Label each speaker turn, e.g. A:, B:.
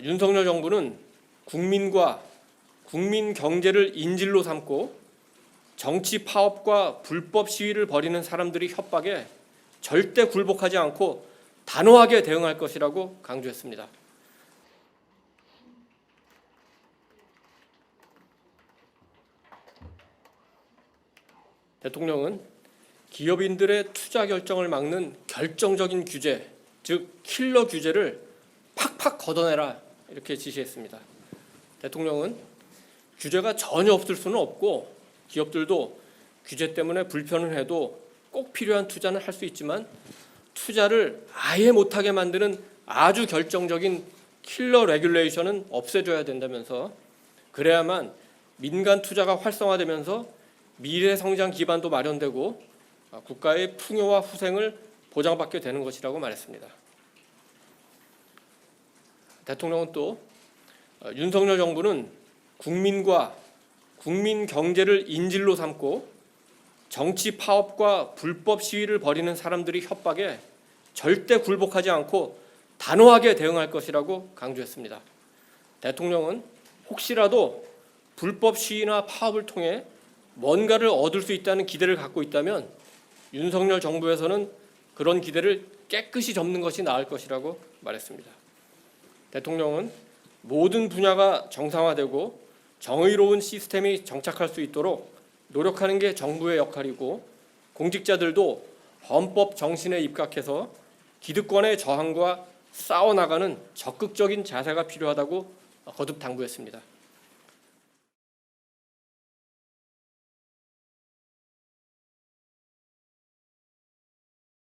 A: 윤석열 정부는 국민과 국민 경제를 인질로 삼고 정치 파업과 불법 시위를 벌이는 사람들이 협박에 절대 굴복하지 않고 단호하게 대응할 것이라고 강조했습니다. 대통령은 기업인들의 투자 결정을 막는 결정적인 규제, 즉 킬러 규제를 팍팍 걷어내라 이렇게 지시했습니다. 대통령은 규제가 전혀 없을 수는 없고 기업들도 규제 때문에 불편을 해도 꼭 필요한 투자는 할 수 있지만 투자를 아예 못하게 만드는 아주 결정적인 킬러 레귤레이션은 없애줘야 된다면서 그래야만 민간 투자가 활성화되면서 미래 성장 기반도 마련되고 국가의 풍요와 후생을 보장받게 되는 것이라고 말했습니다. 대통령은 또 어, 윤석열 정부는 국민과 국민 경제를 인질로 삼고 정치 파업과 불법 시위를 벌이는 사람들이 협박에 절대 굴복하지 않고 단호하게 대응할 것이라고 강조했습니다. 대통령은 혹시라도 불법 시위나 파업을 통해 뭔가를 얻을 수 있다는 기대를 갖고 있다면 윤석열 정부에서는 그런 기대를 깨끗이 접는 것이 나을 것이라고 말했습니다. 대통령은 모든 분야가 정상화되고 정의로운 시스템이 정착할 수 있도록 노력하는 게 정부의 역할이고 공직자들도 헌법 정신에 입각해서 기득권의 저항과 싸워나가는 적극적인 자세가 필요하다고 거듭 당부했습니다.